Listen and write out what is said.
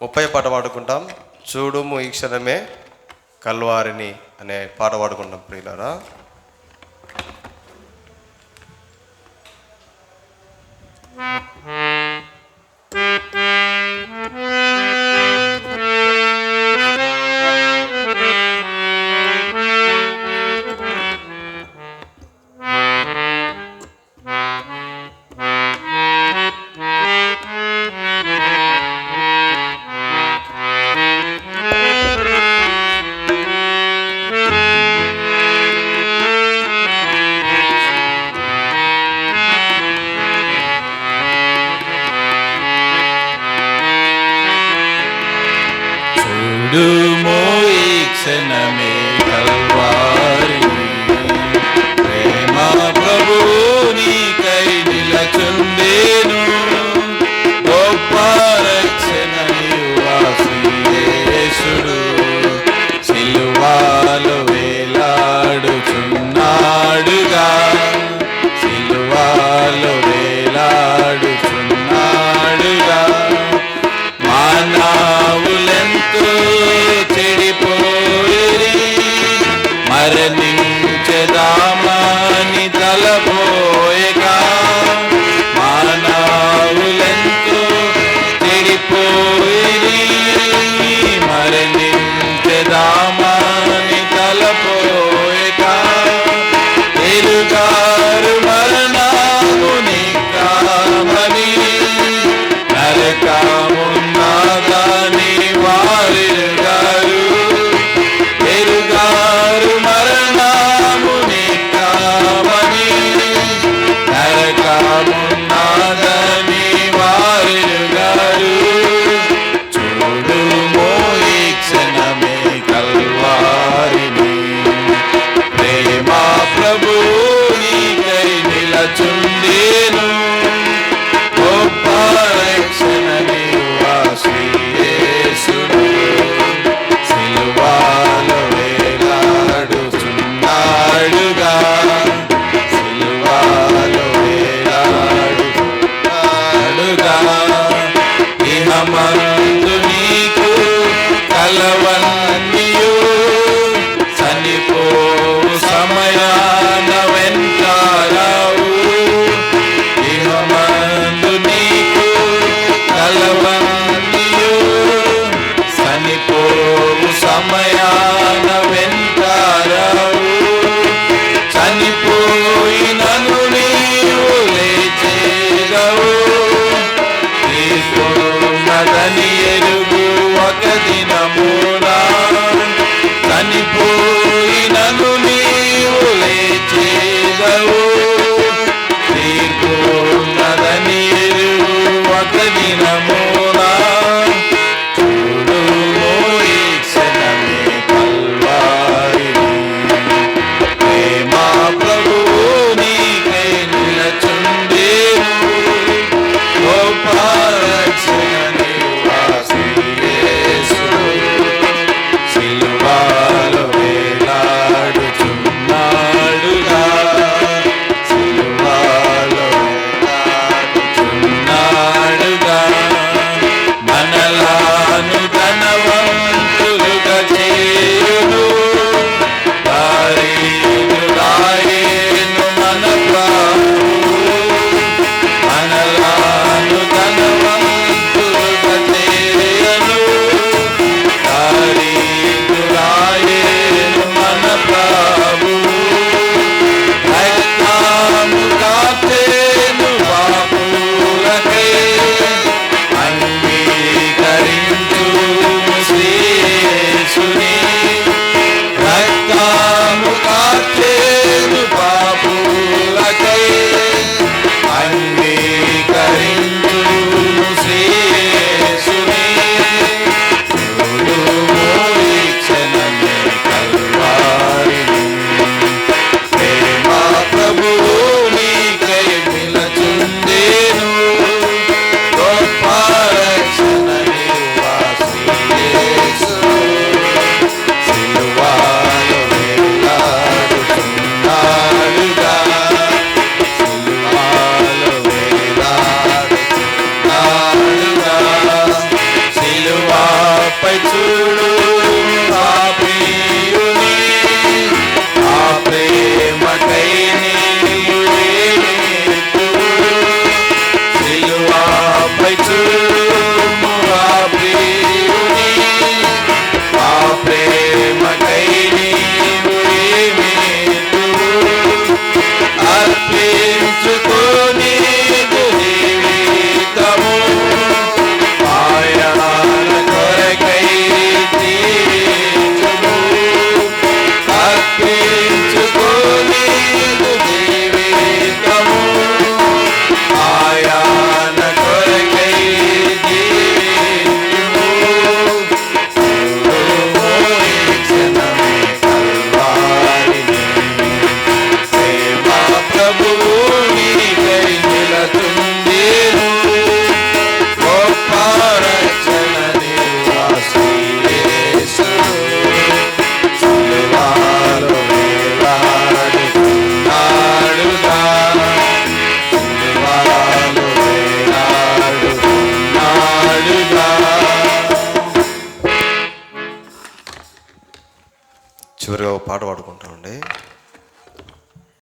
ముప్పై పాట పాడుకుంటాం చూడుము ఈ క్షణమే కల్వారిని అనే పాట పాడుకుంటాం ప్రియులరా Yeah. Dumo Iksenami I love you. జారిపోవు సమయాన వెంటారావు. ఇహమందు నీకు కలవందియు చనిపోవు సమయాన వెంటారావు. చనిపోయినను నీవు లేచేదవు. తీసుకున్నదని ఎరు